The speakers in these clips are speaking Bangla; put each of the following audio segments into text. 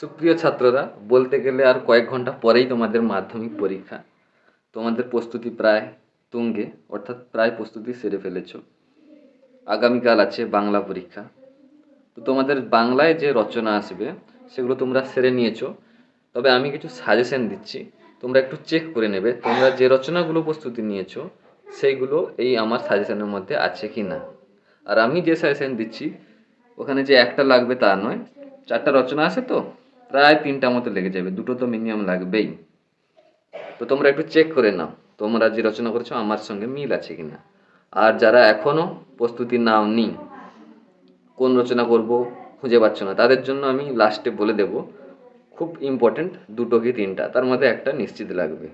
সুপ্রিয় ছাত্ররা, বলতে গেলে আর কয়েক ঘণ্টা পরেই তোমাদের মাধ্যমিক পরীক্ষা। তোমাদের প্রস্তুতি প্রায় তুঙ্গে, অর্থাৎ প্রায় প্রস্তুতি সেরে ফেলেছ। আগামীকাল আছে বাংলা পরীক্ষা। তো তোমাদের বাংলায় যে রচনা আসবে, সেগুলো তোমরা সেরে নিয়েছো। তবে আমি কিছু সাজেশন দিচ্ছি। তোমরা একটু চেক করে নেবে, তোমরা যে রচনাগুলো প্রস্তুতি নিয়েছো, সেইগুলো এই আমার সাজেশনের মধ্যে আছে কি না আর আমি যে সাজেশন দিচ্ছি, ওখানে যে একটা লাগবে তা নয়। চারটা রচনা আছে তো? প্রায় তিনটা মতো লেগে যাবে, দুটো তো মিনিমাম লাগবেই। তো তোমরা একটু চেক করে নাও, তোমরা যে রচনা করেছ, আমার সঙ্গে মিল আছে কিনা। আর যারা এখনও প্রস্তুতি নাও নি কোন রচনা করব খুঁজে পাচ্ছ না, তাদের জন্য আমি লাস্টে বলে দেব, খুব ইম্পর্টেন্ট দুটো কি তিনটা, তার মধ্যে একটা নিশ্চিত লাগবে।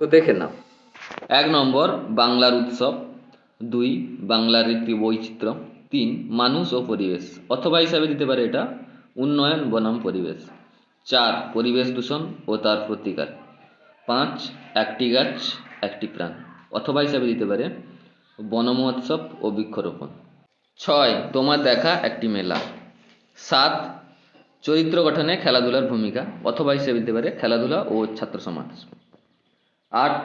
তো দেখে নাও। এক নম্বর, বাংলার উৎসব। দুই, বাংলার রীতি বৈচিত্র্য। তিন, মানুষ ও পরিবেশ। অথবা হিসাবে দিতে পারে এটা, উন্নয়ন বনাম পরিবেশ। চার, পরিবেশ দূষণ ও তার প্রতিকার। পাঁচ, একটি গাছ, একটি প্রাণ, অথবা হিসাবে দিতে পারে বন মহোৎসব ও বৃক্ষরোপণ। ছয়, তোমার দেখা একটি মেলা। সাত, চরিত্র গঠনে খেলাধুলার ভূমিকা, অথবা হিসেবে দিতে পারে খেলাধুলা ও ছাত্র সমাজ আট,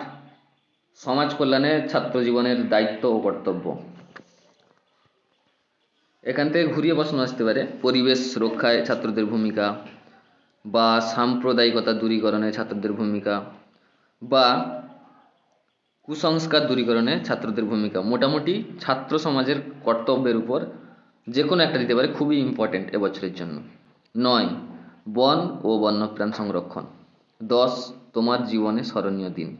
সমাজ কল্যাণে ছাত্র জীবনের দায়িত্ব ও কর্তব্য। এখান থেকে ঘুরিয়ে প্রশ্ন আসতে পারে, পরিবেশ রক্ষায় ছাত্রদের ভূমিকা বা সাম্প্রদায়িকতা দূরীকরণে ছাত্রদের ভূমিকা বা কুসংস্কার দূরীকরণে ছাত্রদের ভূমিকা। মোটামুটি ছাত্র সমাজের কর্তব্যের উপর যে কোনো একটা দিতে পারে খুবই ইম্পর্টেন্ট এবছরের জন্য। নয়, বন ও বন্যপ্রাণ সংরক্ষণ। দশ, তোমার জীবনে স্মরণীয় দিন।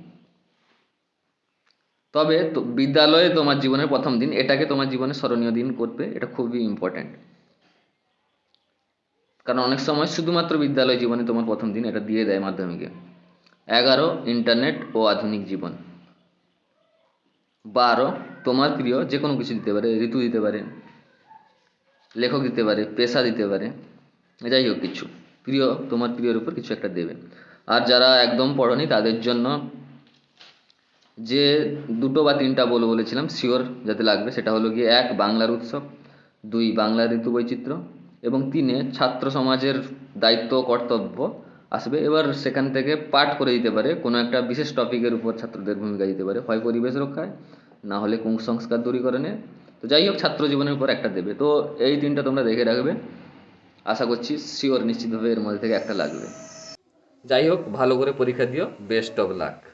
তবে বিদ্যালয়ে তোমার জীবনের প্রথম দিন, এটাকে তোমার জীবনে স্মরণীয় দিন করবে এটা খুবই ইম্পর্ট্যান্ট কারণ অনেক সময় শুধুমাত্র বিদ্যালয় জীবনে তোমার প্রথম দিন এটা দিয়ে দেয় মাধ্যমিকে। এগারো ইন্টারনেট ও আধুনিক জীবন। বারো, তোমার প্রিয় যে কোনো কিছু দিতে পারে, ঋতু দিতে পারে, লেখক দিতে পারে, পেশা দিতে পারে, যাই হোক কিছু। প্রিয়, তোমার প্রিয়র উপর কিছু একটা দেবে। আর যারা একদম পড়নি তাদের জন্য যে দুটো বা তিনটা বলে বলেছিলাম শিওর যাতে লাগবে সেটা হলো গিয়ে এক, বাংলার উৎসব, দুই, বাংলার ঋতু বৈচিত্র্য এবং তিনে ছাত্র সমাজের দায়িত্ব, কর্তব্য আসবে। এবার সেখান থেকে পাঠ করে দিতে পারে, কোনো একটা বিশেষ টপিকের উপর ছাত্রদের ভূমিকা দিতে পারে। হয় পরিবেশ রক্ষায়, না হলে কুসংস্কার দূরীকরণে। তো যাই হোক, ছাত্র জীবনের উপর একটা দেবে। তো এই তিনটা তোমরা দেখে রাখবে। আশা করছি শিওর নিশ্চিতভাবে এর মধ্যে থেকে একটা লাগবে। যাই হোক, ভালো করে পরীক্ষা দিও। Best of luck